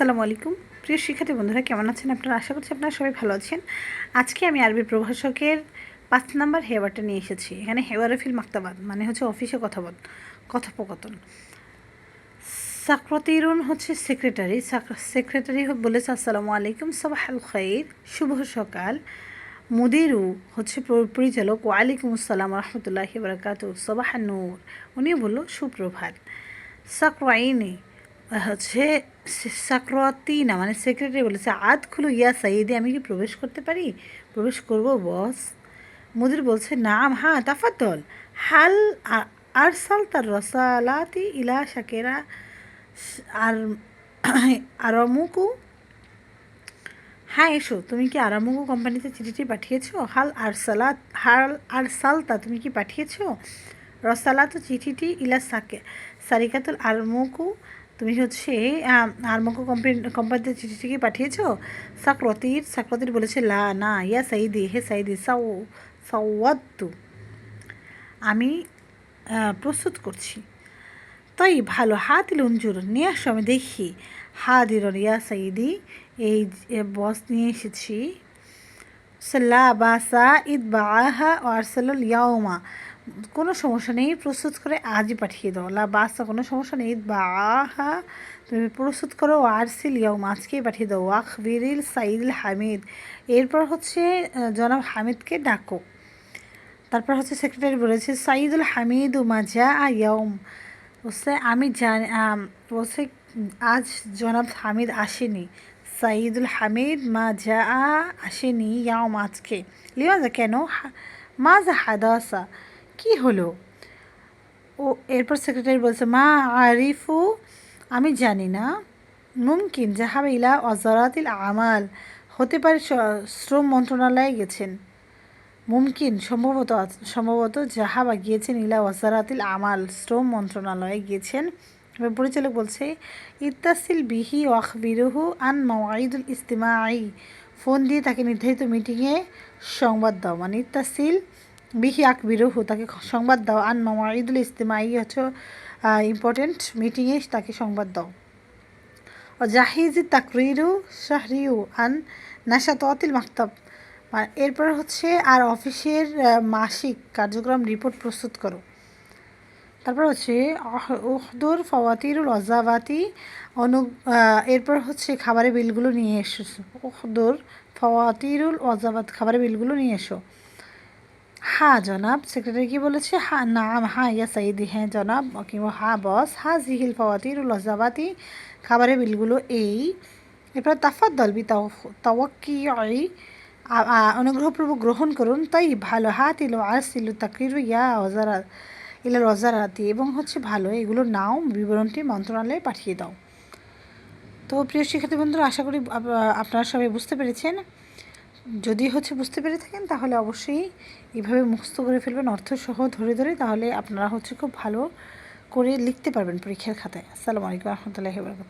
আসসালামু আলাইকুম। প্রিয় শিক্ষার্থী বন্ধুরা, কেমন আছেন আপনারা? আশা করছি আপনারা সবাই ভালো আছেন। আজকে আমি আরবি প্রভাষকের পাঁচ নাম্বার হেওয়ারটা নিয়ে এসেছি। এখানে হেওয়ারে ফিল মাক্তাবাদ মানে হচ্ছে অফিসে কথাবাদ কথোপকথন। সাকরতিরুন হচ্ছে সেক্রেটারি। সেক্রেটারি বলেছে, আসসালামু আলাইকুম, সবাহাল খৈর শুভ সকাল। মুদিরু হচ্ছে পরিচালক, ওয়ালাইকুম আসসালাম রহমতুল্লাহি বরকাত সবাহ নূর উনি বলল, সুপ্রভাত। সাকরাইনি হচ্ছে সাকরাতি না মানে সেক্রেটারি বলেছে, আদ খুলো ইয়া সাইদি আমি কি প্রবেশ করতে পারি? প্রবেশ করব বস মুদির বলছে, নাম হ্যাঁ তাফাতল হাল আর সাল তার রসালাতি ইলা শাকেরা আর আরামুকু? হ্যাঁ এসো। তুমি কি আরামুকু কোম্পানিতে চিঠিটি পাঠিয়েছো? হাল আর সালাত হাল আর সালতা তুমি কি পাঠিয়েছো? রসালাত চিঠিটি ইলা সাকে, সারিকাতুল আরমুকু তুমি হচ্ছে আরমুকু কোম্পানি কোম্পানিতে চিঠিটি কি পাঠিয়েছো? সাকরতির সাকরতির বলেছে, লা, না, ইয়া সাইদি হে সাইদি সাউ আমি প্রস্তুত করছি। তাই ভালো, হাত উঞ্জুর নিয়ে আসো, আমি দেখি। হাদির ইয়া সাইদি এই বস নিয়ে এসেছি। সাল্লা বাসা ঈদ বাহা আরসালুল ইয়াউমা। কোনো সমস্যা নেই, প্রস্তুত করে আজই পাঠিয়ে দাও। লা বাসা, কোনো সমস্যা নেই? ঈদ বাহা তুমি প্রস্তুত করো, আরসিল ইয়াউমা, আজকেই পাঠিয়ে দাও। আখবিরিল সাইদুল হামিদ। এরপর হচ্ছে জনাব হামিদকে ডাকো। তারপর হচ্ছে সেক্রেটারি বলেছে, সাইদুল হামিদ মাজা ইয়াউম। বলছে, আমি জানি বলছে, আজ জনাব হামিদ আসেনি। সাইদুল হামিদ মা যা আসেনি ইয়াম আজকে। লিমাজা কেন? মা যা হাদাসা। কী হলো? ও এরপর সেক্রেটারি বলছে, মা, আরিফু, আমি জানি না। মুমকিন জাহাব ইলা অজরাতিল আমাল। হতে পারে শ্রম মন্ত্রণালয়ে গেছেন। মুমকিন সম্ভবত সম্ভবত জাহাবা গিয়েছেন ইলা ওয়াজারাতিল আমাল, শ্রম মন্ত্রণালয়ে গিয়েছেন এবার পরিচালক বলছে, ইত্তাসিল বিহি বিরুহু আন মাওয়াইদুল ইস্তিমাই ফোন দিয়ে তাকে নির্ধারিত মিটিংয়ে সংবাদ দাও। মানে ইত্তাসিল বিহি বিরুহু তাকে সংবাদ দাও। আন মাওয়াইদুল ইস্তিমাই হচ্ছে ইম্পর্টেন্ট মিটিংয়ে তাকে সংবাদ দাও। ও জাহিজি তাকরিরু শাহরিউ আন নাশাতাতিল মাকতাব। এরপর হচ্ছে, আর অফিসের মাসিক কার্যক্রম রিপোর্ট প্রস্তুত করো। তারপর হচ্ছে উহদুর ফওয়াতিরুল অজাবাতি অনু এরপর হচ্ছে, খাবারের বিলগুলো নিয়ে এসো। উহদুর ফওয়াতিরুল অজাবাত খাবারের বিলগুলো নিয়ে এসো। হ্যাঁ জনাব। সেক্রেটারি কি বলেছে? হা, নাম হ্যাঁ ইয়া, সাইদি। হ্যাঁ জনাব। কিংবা হা, বস। হ্যাঁ জিহিল ফওয়াতিরুল অজাবাতি খাবারের বিলগুলো এই। এরপর তাফাত দলবি তাওয়াক্কি অনুগ্রহপূর্বক গ্রহণ করুন। তাই ভালো। হাত ইলো আর সিলু তাকরির, ইয়া অজারা ইলা রজারাতি এবং হচ্ছে ভালো। এগুলো নাও বিবরণটি মন্ত্রণালয়ে পাঠিয়ে দাও। তো, প্রিয় শিক্ষার্থী বন্ধুরা, আশা করি আপনারা সবাই বুঝতে পেরেছেন। যদি হচ্ছে বুঝতে পেরে থাকেন, তাহলে অবশ্যই এভাবে মুখস্থ করে ফেলবেন অর্থসহ ধরে ধরে, তাহলে আপনারা হচ্ছে খুব ভালো করে লিখতে পারবেন পরীক্ষার খাতায়। আসসালামু আলাইকুম রহমতুল্লাহ বরকত